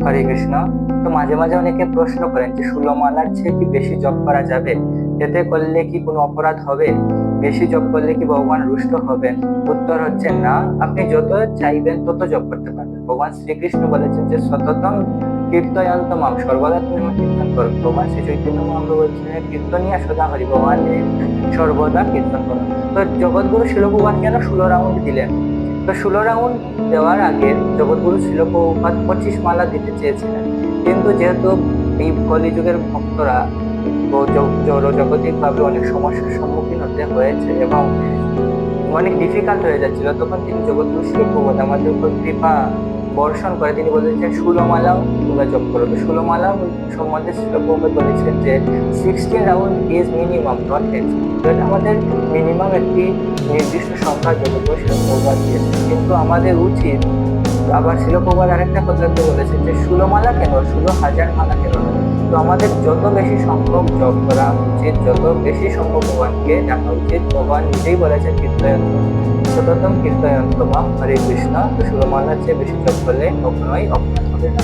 হরে কৃষ্ণ। তো মাঝে মাঝে অনেকে প্রশ্ন করেন যে ষোলো মালার চেয়ে কি বেশি জপ করা যাবে? এতে করলে কি কোনো অপরাধ হবে? বেশি জপ করলে কি ভগবান রুষ্ট হবেন? উত্তর হচ্ছে না। আপনি যত চাইবেন তত জপ করতে পারবেন। ভগবান শ্রীকৃষ্ণ বলেছেন যে, সততম কীর্তয়ন্ত মাম সর্বদা তুমি আমার কীর্তন করো। ভগবান শ্রী চৈতন্য মহাপ্রভু বলছেন কীর্তনিয়া সদা হরি ভগবান সর্বদা কীর্তন করো। তো জগৎগুরু শিল শিলভগবান কেন ষোলো রাউন্ড দিলেন? তো ষোলো রাউন্ড দেওয়ার আগে জগৎগুরু শিলপ্রপাত পঁচিশ মালা দিতে চেয়েছিলেন। কিন্তু যেহেতু এই কলিযুগের ভক্তরা জগতিকভাবে অনেক সমস্যার সম্মুখীন হতে হয়েছে এবং অনেক ডিফিকাল্ট হয়ে যাচ্ছিল, তখন তিনি জগৎগুরু শিলপ্রপাত আমাদের উপর কৃপা বর্ষণ করে, তিনি বলেছেন ষোলোমালাও তোমরা জপ করো তো সুলমালাও সম্বন্ধে শিলপ্রপাত বলেছেন যে sixteen round is minimum not ten এটা আমাদের মিনিমাম একটি নির্দিষ্ট সংখ্যা জগৎগুরু শিলপ্রপাত দিয়েছে কিন্তু আমাদের উচিত, আবার শিলপ্রপাত আরেকটা কথা বলেছেন বলেছে যে ষোলো মালা কেন? ষোলো হাজার মালা কেন? তো আমাদের যত বেশি সংখ্যক জব করা উচিত, যত বেশি সংখ্যক ভগবানকে ডাকা উচিত, ভগবান নিজেই বলেছেন কীর্তয়ন্ত। সততম কীর্তয়ন্ত মা হরে কৃষ্ণ, তো শুধু মালার চেয়ে বেশি জব করলে কখনোই অপমান হবে না।